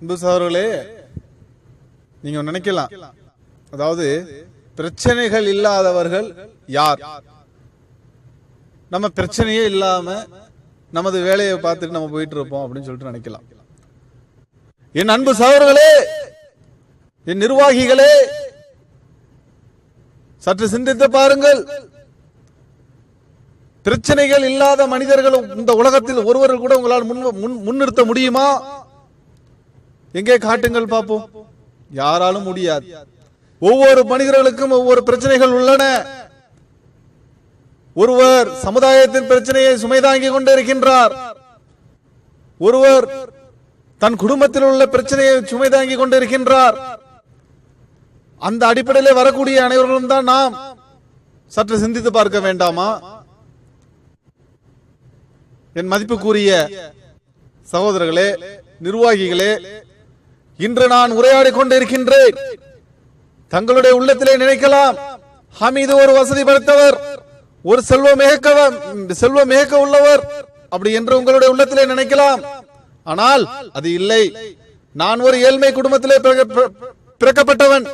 அன்பு சகோதரர்களே நீங்க நினைக்கலாம். அதாவது பிரச்சனைகள் இல்லாதவர்கள் யார்? நம்ம பிரச்சனையே இல்லாம நமது வேலையை பார்த்துட்டு நம்ம போயிட்டு இருப்போம் அப்படின்னு சொல்லிட்டு நினைக்கலாம். என் அன்பு சகோதரர்களே என் நிர்வாகிகளே சற்று சிந்தித்து பாருங்கள். பிரச்சனைகள் இல்லாத மனிதர்கள் இந்த உலகத்தில் ஒருவர் கூட உங்களால் முன்- முன்னிறுத்த முடியுமா? எங்கே காட்டுங்கள் பார்ப்போம் யாராலும் முடியாது. ஒவ்வொரு மனிதர்களுக்கும் ஒவ்வொரு பிரச்சனைகள் உள்ளன. ஒருவர் சமுதாயத்தின் பிரச்சனையை சுமைதாங்கி கொண்டிருக்கின்றார். ஒருவர் தன் குடும்பத்தில் உள்ள பிரச்சனையை சுமைதாங்கி கொண்டிருக்கின்றார். அந்த அடிப்படையில் வரக்கூடிய அனைவர்களும் தான் நாம். சற்று சிந்தித்து பார்க்க வேண்டாமா? என் மதிப்புக்குரிய சகோதரர்களே நிர்வாகிகளே இன்று நான் உரையாடி கொண்டிருக்கின்றேன். தங்களுடைய உள்ளத்திலே நினைக்கலாம். ஹமீது ஒரு வசதி படைத்தவர். ஒரு செல்வம் செல்வம் மிகக்க உள்ளவர். அப்படி என்று உங்களுடைய உள்ளத்திலே நினைக்கலாம். ஆனால் அது இல்லை. நான் ஒரு ஏழ்மை குடும்பத்திலே பிறக்க- பிற- பிறக்கப்பட்டவன்.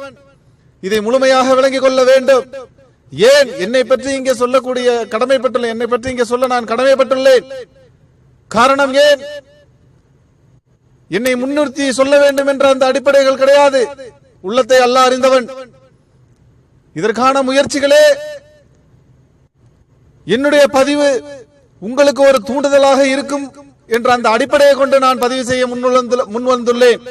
இதை முழுமையாக விளங்கிக் கொள்ள வேண்டும். ஏன் என்னை பற்றி இங்கே சொல்லக்கூடிய கடமைப்பட்டுள்ள என்னை பற்றி இங்கே சொல்ல நான் கடமைப்பட்டுள்ளேன்? காரணம் ஏன்? என்னை முன்னிறுத்தி சொல்ல வேண்டும் என்ற அந்த அடிப்படைகள் கிடையாது. உள்ளத்தை அல்ல அறிந்தவன். இதற்கான முயற்சிகளே. என்னுடைய பதிவு உங்களுக்கு ஒரு தூண்டுதலாக இருக்கும் என்ற அந்த அடிப்படையை கொண்டு நான் பதிவு செய்ய முன் வந்துள்ளேன்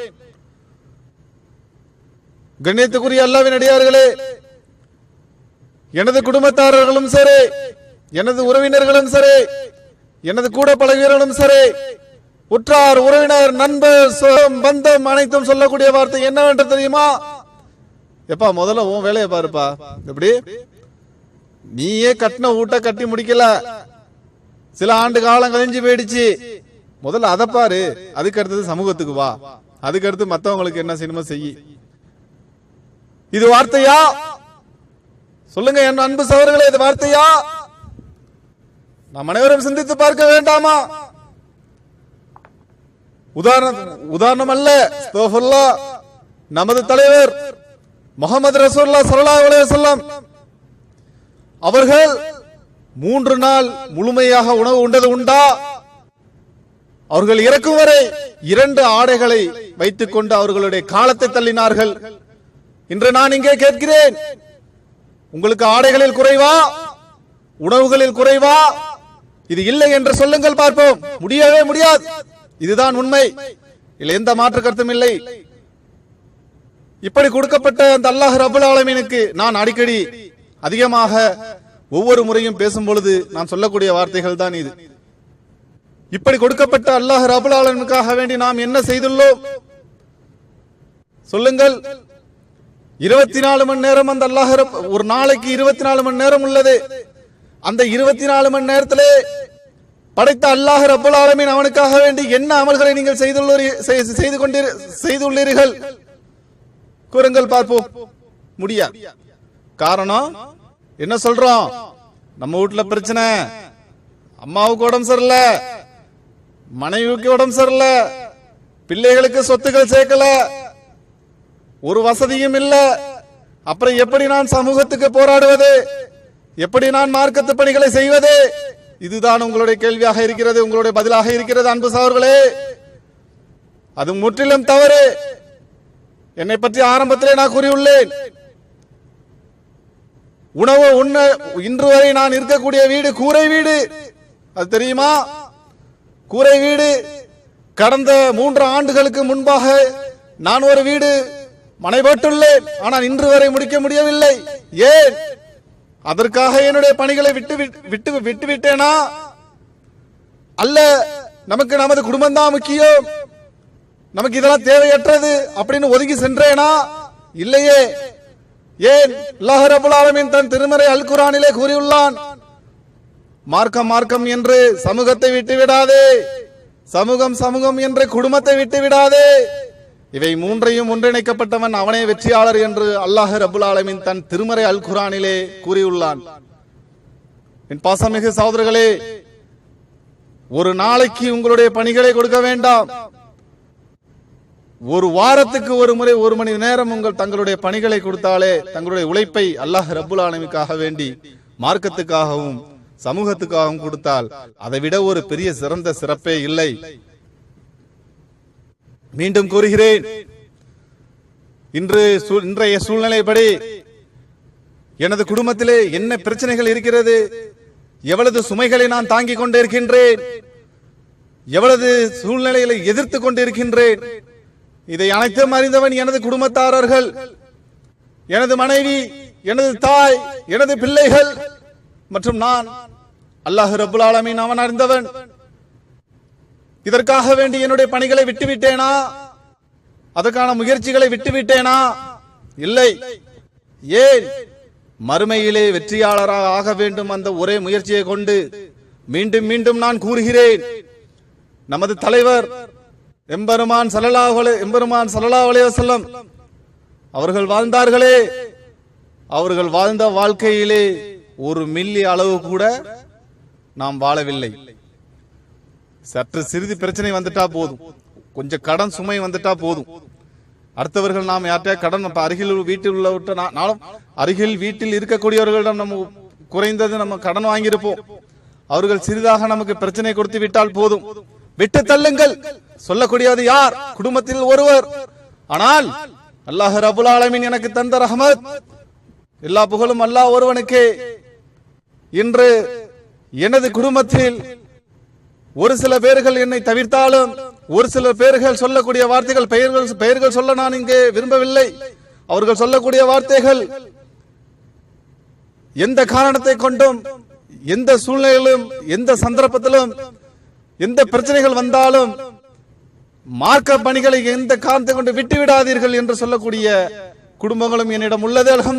கண்ணியத்துக்குரிய அல்லாவின் அடியார்களே எனது குடும்பத்தாரர்களும் சரி எனது உறவினர்களும் சரி எனது கூட பழகியவர்களும் சரி உற்றார் உறவினர் நண்பர் பந்தம் அனைத்தும் சொல்லக்கூடிய வார்த்தை என்னவென்று தெரியுமா? எப்பா முதல்ல உன் வேலையை பாருப்பா. எப்படி? நீயே கட்டின வீட்டை கட்டி முடிக்கல. சில ஆண்டு காலம் கழிஞ்சு போயிடுச்சு. முதல்ல அதை பாரு. அதுக்கு அடுத்தது சமூகத்துக்கு வா. அதுக்கு அடுத்து மத்தவங்களுக்கு என்ன சினிமா செய்யி. இது வார்த்தையா? சொல்லுங்க என் அன்பு சவர்களே இது வார்த்தையா? நாம் அனைவரும் சிந்தித்து பார்க்க வேண்டாமா? உதாரணம் உதாரணம் அல்ல அஸ்தக்ஃபிருல்லாஹ். நமது தலைவர் முகமது ரசூல்லா சல்லா அலைஹி அவர்கள் மூன்று நாள் முழுமையாக உணவு உண்டது உண்டா? அவர்கள் இறக்கும் வரை இரண்டு ஆடைகளை வைத்துக் கொண்டு அவர்களுடைய காலத்தை தள்ளினார்கள். இன்று நான் இங்கே கேட்கிறேன் உங்களுக்கு ஆடைகளில் குறைவா? உணவுகளில் குறைவா? இது இல்லை என்று சொல்லுங்கள் பார்ப்போம். முடியவே முடியாது. இதுதான் உண்மை. இதில் எந்த மாற்று கருத்தும் இல்லை. இப்படி கொடுக்கப்பட்ட அந்த அல்லாஹ் ரபுல் ஆலமீனுக்கு நான் அடிக்கடி அதிகமாக ஒவ்வொரு முறையும் பேசும் பொழுது நான் சொல்லக்கூடிய வார்த்தைகள் தான் இது. இப்படி கொடுக்கப்பட்ட அல்லாஹ் ரபுல் ஆலமீனுக்காக வேண்டி நாம் என்ன செய்துள்ளோம்? சொல்லுங்கள். இருபத்தி நாலு மணி நேரம் அந்த அல்லாஹ் ஒரு நாளைக்கு இருபத்தி நாலு மணி நேரம் உள்ளது. அந்த இருபத்தி நாலு மணி நேரத்திலே படைத்த அல்லாஹ் ரப்பல் ஆலமின் அவனுக்காக வேண்டி என்ன அமல்களை நீங்கள் செய்து கொண்டீர் செய்துள்ளீர்கள்? கூறுங்கள் பார்ப்போம். முடியாது காரணம்? என்ன சொல்றோம்? நம்ம வீட்டுல பிரச்சனை. அம்மாவுக்கு உடம்பு சரியில்ல. மனைவிக்கு உடம்பு சரியில்ல. பிள்ளைகளுக்கு சொத்துக்கள் சேர்க்கல. ஒரு வசதியும் இல்ல. அப்புறம் எப்படி நான் சமூகத்துக்கு போராடுவது? எப்படி நான் மார்க்கத்து பணிகளை செய்வது? இதுதான் உங்களுடைய கேள்வியாக இருக்கிறது உங்களுடைய பதிலாக இருக்கிறது அன்பு சகோதரர்களே. அது முற்றிலும் தவறு. என்னை பற்றி ஆரம்பத்திலே நான் கூறியுள்ளேன். உணவு உண்ண இன்று வரை நான் இருக்கக்கூடிய வீடு கூரை வீடு. அது தெரியுமா? கூரை வீடு. கடந்த மூன்று ஆண்டுகளுக்கு முன்பாக நான் ஒரு வீடு மனைபட்டுள்ளேன். ஆனால் இன்று வரை முடிக்க முடியவில்லை. ஏன்? அதற்காக என்னுடைய பணிகளை விட்டு விட்டு விட்டு விட்டு விட்டேனா? அல்ல நமக்கு நமது குடும்பம் தான் முக்கியம். நமக்கு இதெல்லாம் தேவையற்றது அப்படின்னு ஒதுங்கி சென்றேனா? இல்லையே. ஏன்? அல்லாஹ் ரபுல் தன் திருமறை அல் குரானிலே கூறியுள்ளான் மார்க்கம் மார்க்கம் என்று சமூகத்தை விட்டு விடாதே. சமூகம் சமூகம் என்று குடும்பத்தை விட்டு விடாதே. இவை மூன்றையும் ஒன்றிணைக்கப்பட்டவன் அவனே வெற்றியாளர் என்று அல்லாஹ் ரபுல் ஆலமின் தன் திருமறை அல் குரானிலே கூறியுள்ளான். என் பாசமிகு சகோதரர்களே ஒரு நாளைக்கு உங்களுடைய பணிகளை கொடுக்க வேண்டாம். ஒரு வாரத்துக்கு ஒரு முறை ஒரு மணி நேரம் உங்கள் தங்களுடைய பணிகளை கொடுத்தாலே தங்களுடைய உழைப்பை அல்லாஹ் ரபுல் ஆலமிக்காக வேண்டி மார்க்கத்துக்காகவும் சமூகத்துக்காகவும் கொடுத்தால் அதை விட ஒரு பெரிய சிறந்த சிறப்பே இல்லை. மீண்டும் கூறுகிறேன். இன்று இன்றைய சூழ்நிலைப்படி எனது குடும்பத்திலே என்ன பிரச்சனைகள் இருக்கிறது? எவ்வளவு சுமைகளை நான் தாங்கிக் கொண்டிருக்கின்றேன்? எவ்வளவு சூழ்நிலைகளை எதிர்த்து கொண்டிருக்கின்றேன்? இதை அனைத்தும் அறிந்தவன் எனது குடும்பத்தாரர்கள் எனது மனைவி எனது தாய் எனது பிள்ளைகள் மற்றும் நான் அல்லாஹ் ரபுல் ஆலமீன் அவன் அறிந்தவன். இதற்காக வேண்டி என்னுடைய பணிகளை விட்டுவிட்டேனா? அதற்கான முயற்சிகளை விட்டுவிட்டேனா? இல்லை. ஏன்? மறுமையிலே வெற்றியாளராக ஆக வேண்டும் அந்த ஒரே முயற்சியை கொண்டு மீண்டும் மீண்டும் நான் கூறுகிறேன். நமது தலைவர் எம்பெருமான் சலலாவலே எம்பெருமான் சலலாவலே செல்லம் அவர்கள் வாழ்ந்தார்களே. அவர்கள் வாழ்ந்த வாழ்க்கையிலே ஒரு மில்லி அளவு கூட நாம் வாழவில்லை. சற்று சிறிது பிரச்சனை வந்துட்டா போதும். கொஞ்சம் கடன் சுமை வந்துட்டா போதும். அடுத்தவர்கள் நாம் யார்கிட்டயா கடன் இப்ப அருகில் வீட்டில் உள்ளவர்கிட்ட நா- அருகில் வீட்டில் இருக்கக்கூடியவர்களிடம் நம்ம குறைந்தது நம்ம கடன் வாங்கியிருப்போம். அவர்கள் சிறிதாக நமக்கு பிரச்சனை கொடுத்து விட்டால் போதும். விட்டு தள்ளுங்கள். சொல்லக்கூடியது யார்? குடும்பத்தில் ஒருவர். ஆனால் அல்லாஹ் ரபுல் ஆலமின் எனக்கு தந்த ரஹமத். எல்லா புகழும் அல்லாஹ் ஒருவனுக்கே. இன்று எனது குடும்பத்தில் ஒரு சில பேர்கள் என்னை தவிர்த்தாலும் ஒரு சில பேர்கள் சொல்லக்கூடிய வார்த்தைகள் பெயர்கள் பெயர்கள் சொல்ல நான் இங்கே விரும்பவில்லை. அவர்கள் சொல்லக்கூடிய வார்த்தைகள் எந்த காரணத்தை கொண்டும் எந்த சூழ்நிலையிலும் எந்த சந்தர்ப்பத்திலும் எந்த பிரச்சனைகள் வந்தாலும் மார்க்க பணிகளை எந்த காரணத்தை கொண்டு விட்டு விடாதீர்கள் என்று சொல்லக்கூடிய குடும்பங்களும் என்னிடம் உள்ளது. அல்ஹம்துலில்லாஹ்